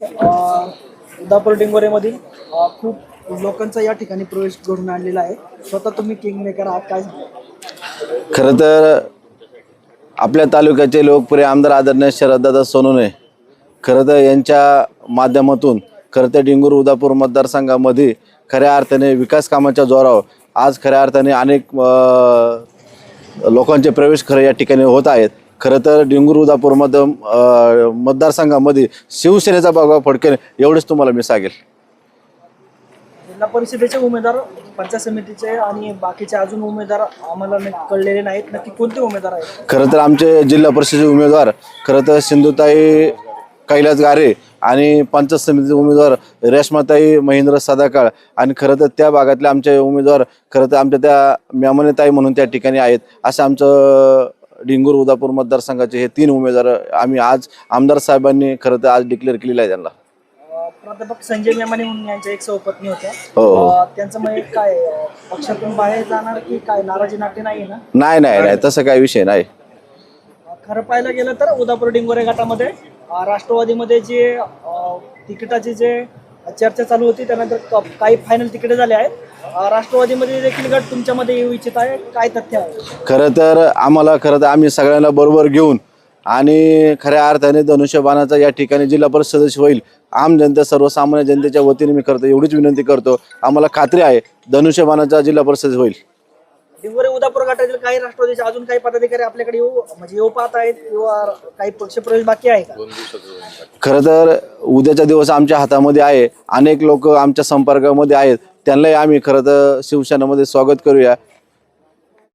उदापूर डिंगोरेमधील खूप लोकांचा या ठिकाणी प्रवेश घडून आणलेला आहे. स्वतः तुम्ही किंग मेकर आहात काय? सांगा खरं तर आपल्या तालुक्याचे लोकप्रिय आमदार आदरणीय शरददादा सोनवणे खरं तर यांच्या माध्यमातून खरं तर डिंगूर उदापूर मतदारसंघामध्ये खऱ्या अर्थाने विकास कामाच्या जोरावर आज खऱ्या अर्थाने अनेक लोकांचे प्रवेश खरं या ठिकाणी होत आहेत. खरं तर मध अ, मतदारसंघामध्ये शिवसेनेचा बाबा फडके एवढंच तुम्हाला मी सांगेल. जिल्हा परिषदेचे उमेदवार पंचायत समितीचे आणि बाकीचे अजून उमेदवार आम्हाला न- कळलेले नाहीत. नक्की कोणते उमेदवार आहेत? खरं तर आमचे जिल्हा परिषदेचे उमेदवार खरं तर सिंधुताई कैलास गारे आणि पंचायत समितीचे उमेदवार रेश्माताई महेंद्र सदाकाळ आणि खरं तर त्या भागातले आमचे उमेदवार खरं तर आमच्या त्या म्यामनेताई म्हणून त्या ठिकाणी आहेत. असं आमचं डिंगूर उदापूर मतदारसंघाचे हे तीन उमेदवार आम्ही आज आमदार साहेबांनी खरं तर आज डिक्लेअर केलेलं आहे त्यांना. प्राध्यापक संजय मेमाने म्हणून यांच्या एक सौपत्नी होत्या. हो. अ, त्यांचं मग एक काय अ, पक्षातून बाहेर जाणार की काय नाराजी नाटे नाही ना? नाही नाही नाही तसं काही विषय नाही. खरं पाहायला गेलं तर उदापूर डिंगोरे गटामध्ये अ, राष्ट्रवादीमध्ये जे अ, तिकिटाची जे चर्चा चालू होती त्यानंतर काही फायनल तिकीट झाले आहेत. राष्ट्रवादीमध्ये देखील गट तुमच्यामध्ये येऊ इच्छित आहे. काय तथ्य आहे? खरं तर आम्हाला खरं तर आम्ही सगळ्यांना बरोबर घेऊन आणि खऱ्या अर्थाने धनुष्यबाणाचा या ठिकाणी जिल्हा परिषद सदस्य होईल आम जनता सर्वसामान्य जनतेच्या वतीने मी करतो एवढीच विनंती करतो. आम्हाला खात्री आहे धनुष्यबाणाचा जिल्हा परिषद होईल. डिंगोरे उदापूर गटातील काही राष्ट्रवादीचे अजून काही पदाधिकारी आपल्याकडे येऊ म्हणजे येऊ पाहत आहेत किंवा काही पक्षप्रवेश बाकी आहे का? खरं तर उद्याचा दिवस आमच्या हातामध्ये आहे. अनेक लोक आमच्या संपर्कामध्ये आहेत. त्यांनाही आम्ही खरं तर शिवसेनेमध्ये स्वागत करूया.